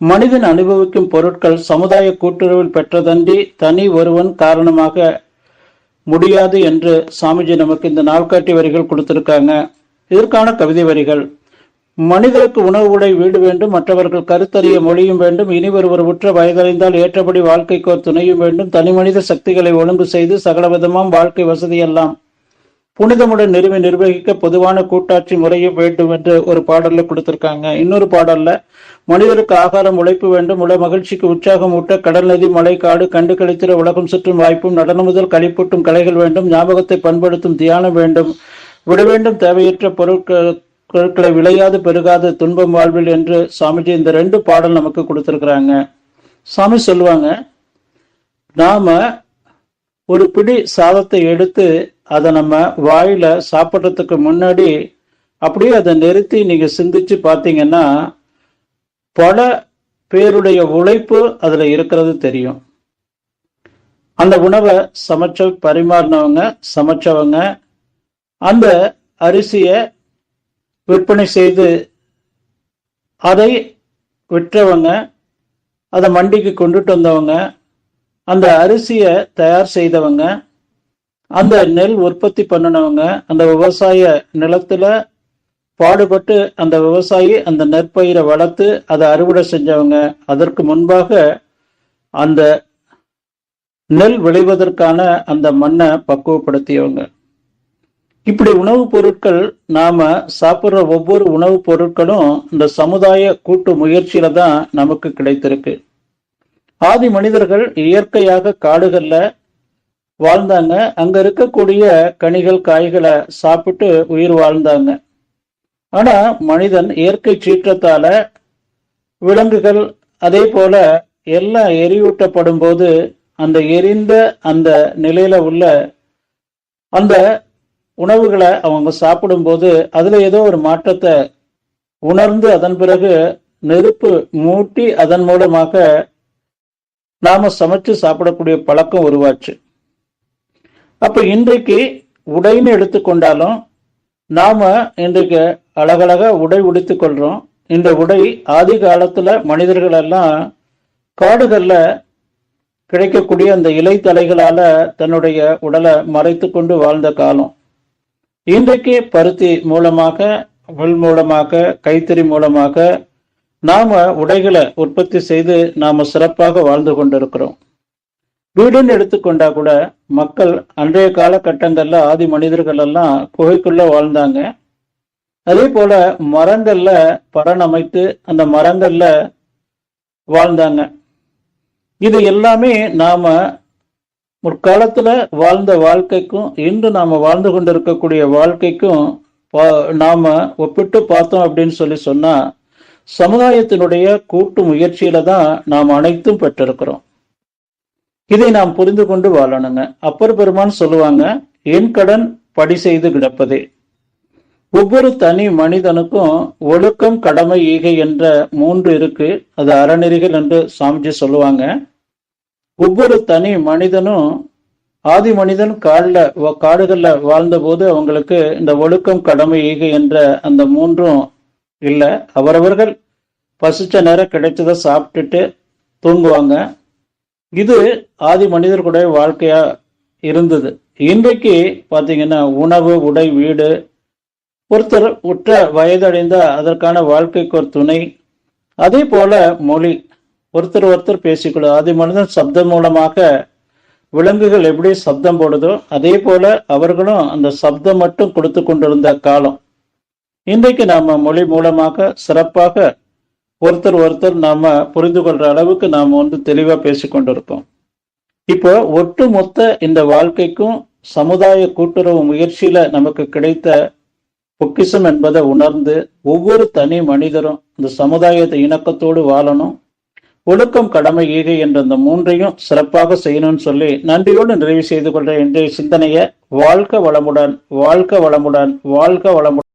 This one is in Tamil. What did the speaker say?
மனிதன் அனுபவிக்கும் பொருட்கள் சமுதாய கூட்டுறவில் பெற்றதன்றி தனி ஒருவன் காரணமாக முடியாது என்று சாமிஜி நமக்கு இந்த நாள்காட்டி வரிகள் கொடுத்திருக்காங்க. இதற்கான கவிதை வரிகள். மனிதருக்கு உணவு உடை வீடு வேண்டும் மற்றவர்கள் கருத்தறிய மொழியும் வேண்டும் இனி ஒருவர் உற்ற வயதறிந்தால் ஏற்றபடி வாழ்க்கைக்கோர் துணையும் வேண்டும் தனி மனித சக்திகளை ஒழுங்கு செய்து சகலவிதமாம் வாழ்க்கை வசதியெல்லாம் புனிதமுடன் நிறுவி நிர்வகிக்க பொதுவான கூட்டாட்சி முறையும் வேண்டும் என்று ஒரு பாடல்ல கொடுத்திருக்காங்க. இன்னொரு பாடல்ல மனிதருக்கு ஆகாரம் உழைப்பு வேண்டும். உல மகிழ்ச்சிக்கு உற்சாகம் ஊட்ட கடல் நதி மலை காடு கண்டு கழித்திட உலகம் சுற்றும் வாய்ப்பும் நடனம் முதல் களிப்பூட்டும் கலைகள் வேண்டும். ஞாபகத்தை பண்படுத்தும் தியானம் வேண்டும். விட வேண்டும். தேவையற்ற பொருட்கள் பொருட்களை விளையாது பெருகாத துன்பம் வாழ்வில் என்று சாமிஜி இந்த ரெண்டு பாடல் நமக்கு கொடுத்திருக்கிறாங்க. சாமி சொல்லுவாங்க நாம ஒரு பிடி சாதத்தை எடுத்து அதை நம்ம வாயில சாப்பிட்றதுக்கு முன்னாடி அப்படியே அதை நிறுத்தி நீங்க சிந்திச்சு பார்த்தீங்கன்னா பல பேருடைய உழைப்பு அதுல இருக்கிறது தெரியும். அந்த உணவை சமைச்ச பரிமாறினவங்க சமைச்சவங்க அந்த அரிசியை விற்பனை செய்து அதை விற்றவங்க அதை மண்டிக்கு கொண்டுட்டு வந்தவங்க அந்த அரிசியை தயார் செய்தவங்க அந்த நெல் உற்பத்தி பண்ணினவங்க அந்த விவசாய நிலத்துல பாடுபட்டு அந்த விவசாயி அந்த நெற்பயிரை வளர்த்து அதை அறுவடை செஞ்சவங்க அதற்கு முன்பாக அந்த நெல் விளைவதற்கான அந்த மண்ணை பக்குவப்படுத்தியவங்க. இப்படி உணவுப் பொருட்கள் நாம சாப்பிட்ற ஒவ்வொரு உணவுப் பொருட்களும் இந்த சமுதாய கூட்டு முயற்சியில தான் நமக்கு கிடைத்திருக்கு. ஆதி மனிதர்கள் இயற்கையாக காடுகள்ல வாழ்ந்தாங்க. அங்க இருக்கக்கூடிய கனிகள் காய்களை சாப்பிட்டு உயிர் வாழ்ந்தாங்க. ஆனா மனிதன் இயற்கை சீற்றத்தால விலங்குகள் அதே போல எல்லாம் எரியூட்டப்படும் போது அந்த எரிந்த அந்த நிலையில உள்ள அந்த உணவுகளை அவங்க சாப்பிடும்போது அதுல ஏதோ ஒரு மாற்றத்தை உணர்ந்து அதன் பிறகு நெருப்பு மூட்டி அதன் மூலமாக நாம சமைச்சு சாப்பிடக்கூடிய பழக்கம் உருவாச்சு. அப்போ இன்றைக்கு உடைன்னு எடுத்துக்கொண்டாலும் நாம இன்றைக்கு அழகழகா உடை உடுத்து கொள்றோம். இந்த உடை ஆதி காலத்துல மனிதர்கள் எல்லாம் காடுகள்ல கிடைக்கக்கூடிய அந்த இலை தலைகளால தன்னுடைய உடலை மறைத்து கொண்டு வாழ்ந்த காலம். இன்றைக்கு பருத்தி மூலமாக உள் மூலமாக கைத்தறி மூலமாக நாம உடைகளை உற்பத்தி செய்து நாம சிறப்பாக வாழ்ந்து கொண்டிருக்கிறோம். வீடுன்னு எடுத்துக்கொண்டா கூட மக்கள் அன்றைய காலகட்டங்கள்ல ஆதி மனிதர்கள் எல்லாம் குகைக்குள்ள வாழ்ந்தாங்க. அதே போல மரங்கள்ல பரண் அமைத்து அந்த மரங்கள்ல வாழ்ந்தாங்க. இது எல்லாமே நாம முற்காலத்துல வாழ்ந்த வாழ்க்கைக்கும் இன்று நாம வாழ்ந்து கொண்டிருக்கக்கூடிய வாழ்க்கைக்கும் நாம ஒப்பிட்டு பார்த்தோம் அப்படின்னு சொல்லி சொன்னா சமுதாயத்தினுடைய கூட்டு முயற்சியில தான் நாம் அனைத்தும் பெற்றிருக்கிறோம். இதை நாம் புரிந்து கொண்டு வாழணுங்க. அப்பர் பெருமான் சொல்லுவாங்க என் கடன் படி செய்து கிடப்பதே. ஒவ்வொரு தனி மனிதனுக்கும் ஒழுக்கம் கடமை ஈகை என்ற மூன்று இருக்கு. அது அறநெறிகள் என்று சாமிஜி சொல்லுவாங்க. ஒவ்வொரு தனி மனிதனும் ஆதி மனிதன் காலில் காடுகளில் வாழ்ந்தபோது அவங்களுக்கு இந்த ஒழுக்கம் கடமை ஈகை என்ற அந்த மூன்றும் இல்லை. அவரவர்கள் பசிச்ச நேரம் கிடைச்சதை சாப்பிட்டுட்டு தூங்குவாங்க. இது ஆதி மனிதர்களுடைய வாழ்க்கையா இருந்தது. இன்றைக்கு பார்த்தீங்கன்னா உணவு உடை வீடு ஒருத்தர் உற்ற வயதடைந்த அதற்கான வாழ்க்கைக்கு ஒரு துணை. அதே போல மொழி. ஒருத்தர் ஒருத்தர் பேசிக்கொள்ளும் ஆதி மனிதன் சப்தம் மூலமாக விலங்குகள் எப்படி சப்தம் போடுதோ அதே போல அவர்களும் அந்த சப்தம் மட்டும் கொடுத்து கொண்டிருந்த காலம். இன்றைக்கு நாம மொழி மூலமாக சிறப்பாக ஒருத்தர் ஒருத்தர் நாம புரிந்து கொள்ற அளவுக்கு நாம வந்து தெளிவா பேசிக்கொண்டிருக்கோம் இப்போ ஒட்டு மொத்த இந்த வாழ்க்கைக்கும் சமுதாய கூட்டுறவு முயற்சியில நமக்கு கிடைத்த பொக்கிஷம் என்பதை உணர்ந்து ஒவ்வொரு தனி மனிதரும் இந்த சமுதாயத்தை இணக்கத்தோடு வாழணும். ஒழுக்கம் கடமை ஈகை என்ற இந்த மூன்றையும் சிறப்பாக செய்யணும்னு சொல்லி நன்றியோடு நிறைவு செய்து கொள்ற இன்றைய சிந்தனையை வாழ்க்க வளமுடன் வாழ்க்க வளமுடன் வாழ்க்க வளமுடன்.